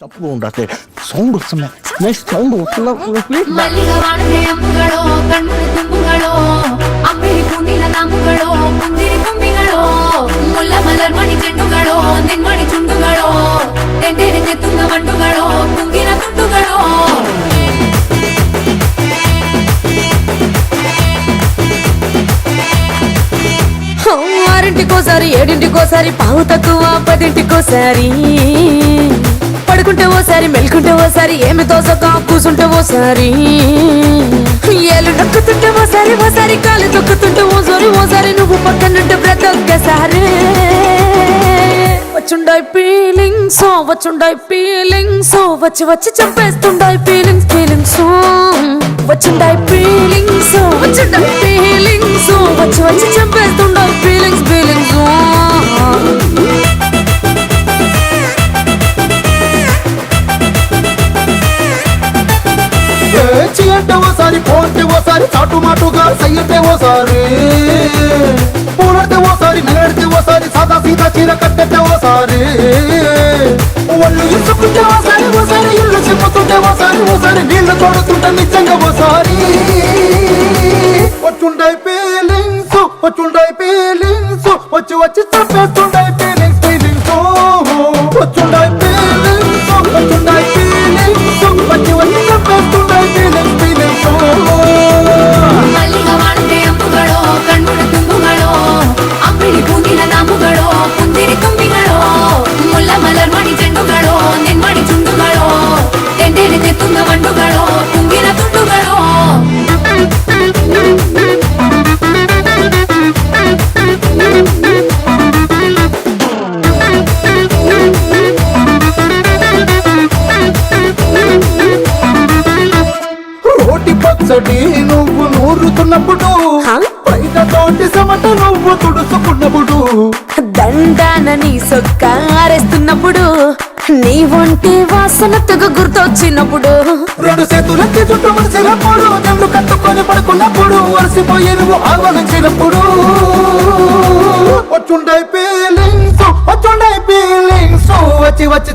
ತಪ್ಪು ಉಂಡತೆ ಸೌಂಡ್ ವಸ್ತುನ್ನ ನೆಕ್ಸ್ಟ್ ಸೌಂಡ್ ವಸ್ತುಲ್ಲ ಮಲ್ಲಿಗವಾಡದೆಂಬುಗಳೋ ಕಣ್ಣು ತುಂಬುಗಳೋ ಅಂಬಿಳಿ ಕುಂಡಿಲ ನಾಮುಗಳೋ ಕುಂದಿರಿ ಕುಂಬಿಗಳೋ ಮುಲ್ಲ ಮಲರ್ ಮಣಿ ಚೆಂಡುಗಳೋ ನಿನ್ಮಣಿ ಚುಂಡುಗಳೋ ತೆಂಡೇರಿ ತೆತ್ತುಂಗ ಮಂಡುಗಳೋ ಕುಂಗಿನ ತುಂಡುಗಳೋ ఆరింటికోసారి ఏడింటికోసారి పావు తక్కువ పదింటికోసారి మేల్కుంటే ఓసారి మెల్కుంటే ఓసారి ఏమి తోసక కూసుంటే ఓసారి. ఏలు నొక్కుతుంటే ఓసారి ఓసారి కాలు తొక్కుతుంటే ఓసారి ఓసారి నువ్వు పక్కనుంటే ప్రతి ఒక్కసారి. వచ్చుండాయి ఫీలింగ్స్ వచ్చుండాయి ఫీలింగ్స్ వచ్చి వచ్చి చంపేస్తుండాయి ఫీలింగ్స్ ఫీలింగ్స్ వచ్చుండాయి ఫీలింగ్స్ వచ్చుండాయి ఫీలింగ్స్ వచ్చి వచ్చి చెప్పేస్తుండాయి చీ అంటే ఓసారి పోతే ఓసారి చాటుమాటుగా సయ్యంటే ఓసారి. పూలడితే ఓసారి నగడితే ఓసారి సాదా సీదా చీర కట్టెట్టే ఓసారి. ఒళ్ళు ఇసుకుంటే ఓసారి ఓసారి ఇల్లు చిమ్ముతుంటే ఓసారి ఓసారి నీళ్ళు తోడుతుంటే నిజంగా ఓసారి. వచ్చుండై ఫీలింగ్స్ వచ్చుండై ఫీలింగ్స్ వచ్చి వచ్చి చంపేస్తుండై పచ్చడి నువ్వు నూరుతున్నప్పుడు తోటి సమట నువ్వు తుడుచుకున్నప్పుడు దండాన నీ సొక్క ఆరేస్తున్నప్పుడు నీ ఒంటి వాసన తెగ గుర్తొచ్చినప్పుడు. రెండు చేతులకి చుట్టూ మనిషినప్పుడు జల్లు కట్టుకొని పడుకున్నప్పుడు వలసిపోయి నువ్వు ఆలోచించినప్పుడు వచ్చుండై ఫీలింగ్స్ వచ్చుండై ఫీలింగ్స్ వచ్చి వచ్చి